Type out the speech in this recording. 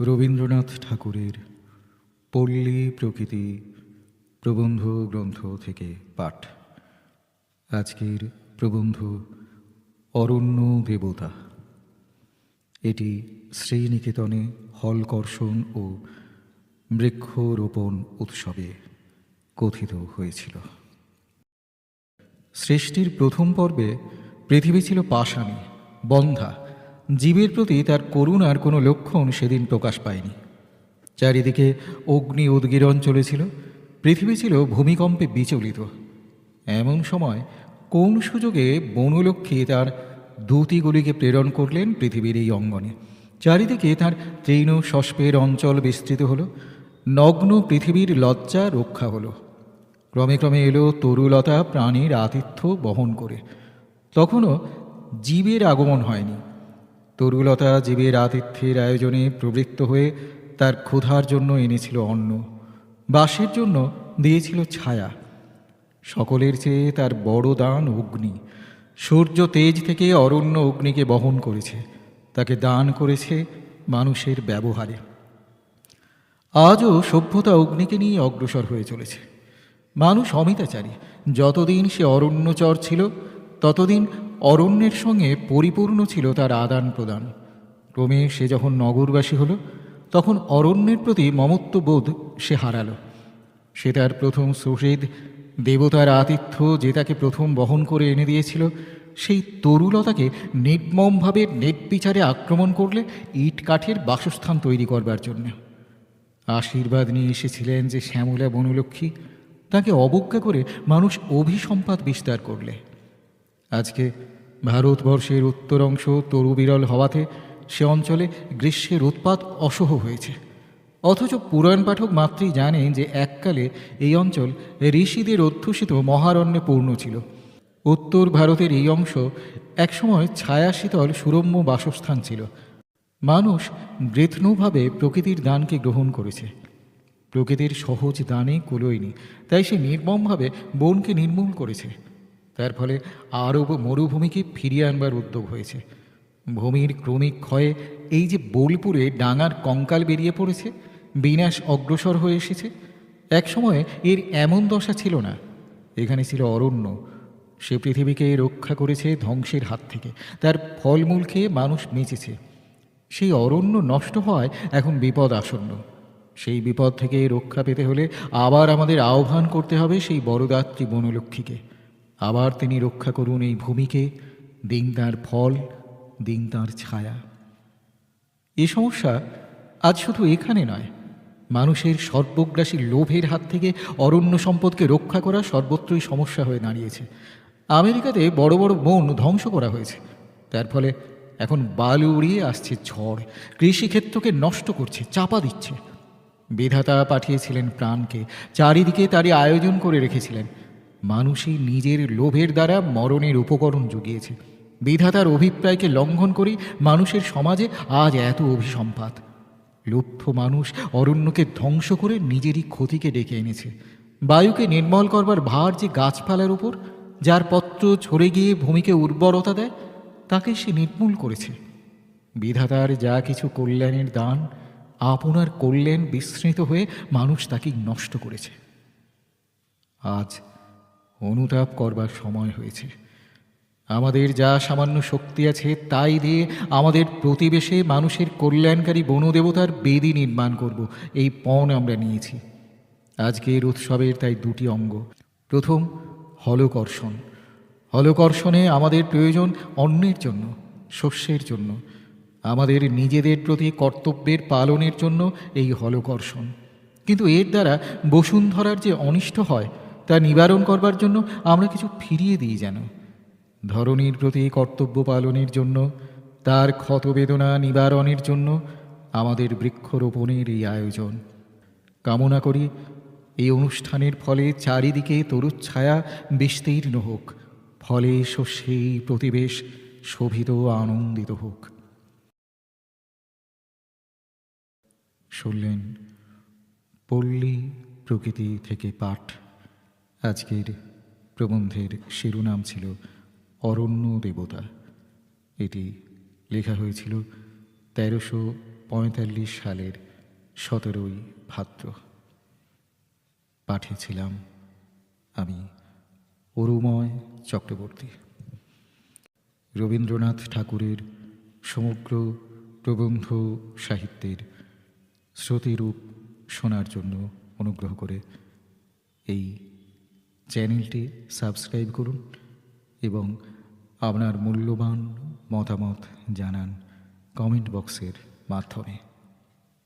রবীন্দ্রনাথ ঠাকুরের পল্লী প্রকৃতি প্রবন্ধ গ্রন্থ থেকে পাঠ। আজকের প্রবন্ধ অরণ্য দেবতা। এটি শ্রীনিকেতনে হলকর্ষণ ও বৃক্ষরোপণ উৎসবে কথিত হয়েছিল। সৃষ্টির প্রথম পর্বে পৃথিবী ছিল পাষাণী, বন্ধা জীবের প্রতি তার করুণার কোনো লক্ষণ সেদিন প্রকাশ পায়নি। চারিদিকে অগ্নি উদ্গীরণ চলেছিল, পৃথিবী ছিল ভূমিকম্পে বিচলিত। এমন সময় কোন সুযোগে বনলক্ষ্মী তার দূতিগুলিকে প্রেরণ করলেন পৃথিবীর এই অঙ্গনে। চারিদিকে তার তৃণ সস্পের অঞ্চল বিস্তৃত হলো, নগ্ন পৃথিবীর লজ্জা রক্ষা হলো। ক্রমে ক্রমে এলো তরুলতা প্রাণীর আতিথ্য বহন করে। তখনও জীবের আগমন হয়নি। তরুলতা জীবের আতিথ্যের আয়োজনে প্রবৃত্ত হয়ে তার ক্ষুধার জন্য এনেছিল অন্ন বাসের জন্য দিয়েছিল ছায়া। সকলের চেয়ে তার বড় দান অগ্নি। সূর্য তেজ থেকে অরণ্য অগ্নিকে বহন করেছে, তাকে দান করেছে মানুষের ব্যবহারে। আজও সভ্যতা অগ্নিকে নিয়ে অগ্রসর হয়ে চলেছে। মানুষ অমিতাচারী, যতদিন সে অরণ্যচর ছিল, ততদিন অরণ্যের সঙ্গে পরিপূর্ণ ছিল তার আদান প্রদান। ক্রমে সে যখন নগরবাসী হলো, তখন অরণ্যের প্রতি মমত্ববোধ সে হারালো। সে তার প্রথম সুহৃদ দেবতার আতিথ্য যে তাকে প্রথম বহন করে এনে দিয়েছিল, সেই তরুলতাকে নির্মমভাবে নেটবিচারে আক্রমণ করলে ইট কাঠের বাসস্থান তৈরি করবার জন্য। আশীর্বাদ নিয়ে এসেছিলেন যে শ্যামলা বনলক্ষ্মী, তাকে অবজ্ঞা করে মানুষ অভিসম্পাদ বিস্তার করলে। আজকে ভারতবর্ষের উত্তর অংশ তরুবিরল হওয়াতে সে অঞ্চলে গ্রীষ্মের উৎপাত অসহ হয়েছে। অথচ পুরাণ পাঠক মাত্রই জানে যে এককালে এই অঞ্চল ঋষিদের অধ্যুষিত মহারণ্যে পূর্ণ ছিল। উত্তর ভারতের এই অংশ একসময় ছায়া শীতল সুরম্য বাসস্থান ছিল। মানুষ বৃথনুভাবে প্রকৃতির দানকে গ্রহণ করেছে। প্রকৃতির সহজ দানে কুলোয়নি, তাই সে নির্মমভাবে বনকে নির্মূল করেছে। তার ফলে আরব মরুভূমিকে ফিরিয়ে আনবার উদ্যোগ হয়েছে। ভূমির ক্রমিক ক্ষয়ে এই যে বোলপুরে ডাঙার কঙ্কাল বেরিয়ে পড়েছে, বিনাশ অগ্রসর হয়ে এসেছে, একসময় এর এমন দশা ছিল না। এখানে ছিল অরণ্য। সে পৃথিবীকে রক্ষা করেছে ধ্বংসের হাত থেকে। তার ফলমূল খেয়ে মানুষ বেঁচেছে সেই অরণ্য নষ্ট হওয়ায় এখন বিপদ আসন্ন। সেই বিপদ থেকে রক্ষা পেতে হলে আবার আমাদের আহ্বান করতে হবে সেই বড়দাত্রী বনলক্ষ্মীকে। আবার তিনি রক্ষা করুন এই ভূমিকে, দিন তাঁর ফল, দিন তাঁর ছায়া। এ সমস্যা আজ শুধু এখানে নয়, মানুষের সর্বগ্রাসী লোভের হাত থেকে অরণ্য সম্পদকে রক্ষা করা সর্বত্রই সমস্যা হয়ে দাঁড়িয়েছে। আমেরিকাতে বড় বড় বন ধ্বংস করা হয়েছে, তার ফলে এখন বালু উড়িয়ে আসছে ঝড়, কৃষিক্ষেত্রকে নষ্ট করছে, চাপা দিচ্ছে। বিধাতা পাঠিয়েছিলেন প্রাণকে, চারিদিকে তারই আয়োজন করে রেখেছিলেন। মানুষই নিজের লোভের দ্বারা মরণের উপকরণ জুগিয়েছে। বিধাতার অভিপ্রায়কে লঙ্ঘন করেই মানুষের সমাজে আজ এত অভিসম্পাত। লুপ্ত মানুষ অরণ্যকে ধ্বংস করে নিজেরই ক্ষতিকে ডেকে এনেছে। বায়ুকে নির্মল করবার ভার যে গাছপালার উপর, যার পত্র ছড়ে গিয়ে ভূমিকে উর্বরতা দেয়, তাকে সে নির্মূল করেছে। বিধাতার যা কিছু কল্যাণের দান, আপনার কল্যাণ বিস্মৃত হয়ে মানুষ তাকে নষ্ট করেছে। আজ অনুতাপ করবার সময় হয়েছে। আমাদের যা সামান্য শক্তি আছে তাই দিয়ে আমাদের প্রতিবেশে মানুষের কল্যাণকারী বনদেবতার বেদি নির্মাণ করব। এই পণ আমরা নিয়েছি। আজকের উৎসবের তাই দুটি অঙ্গ। প্রথম, হলকর্ষণ। হলকর্ষণে আমাদের প্রয়োজন অন্যের জন্য, শস্যের জন্য। আমাদের নিজেদের প্রতি কর্তব্যের পালনের জন্য এই হলকর্ষণ। কিন্তু এর দ্বারা বসুন্ধরার যে অনিষ্ট হয় তা নিবারণ করবার জন্য আমরা কিছু ফিরিয়ে দিই যেন। ধরনীর প্রতি কর্তব্য পালনের জন্য, তার ক্ষতবেদনা নিবারণের জন্য আমাদের বৃক্ষরোপণের এই আয়োজন। কামনা করি এই অনুষ্ঠানের ফলে চারিদিকে তরুচ্ছায়া বিস্তীর্ণ হোক, ফলে সেই প্রতিবেশ শোভিত আনন্দিত হোক। শুনলেন পল্লী প্রকৃতি থেকে পাঠ। আজকের প্রবন্ধের শিরোনাম ছিল অরণ্য দেবতা। এটি লেখা হয়েছিল তেরোশো পঁয়তাল্লিশ সালের সতেরোই ভাদ্র। পাঠিয়েছিলাম আমি অরুময় চক্রবর্তী। রবীন্দ্রনাথ ঠাকুরের সমগ্র প্রবন্ধ সাহিত্যের শ্রুতিরূপ শোনার জন্য অনুগ্রহ করে এই চ্যানেলটি সাবস্ক্রাইব করুন এবং আপনার মূল্যবান মতামত জানান কমেন্ট বক্সের মাধ্যমে।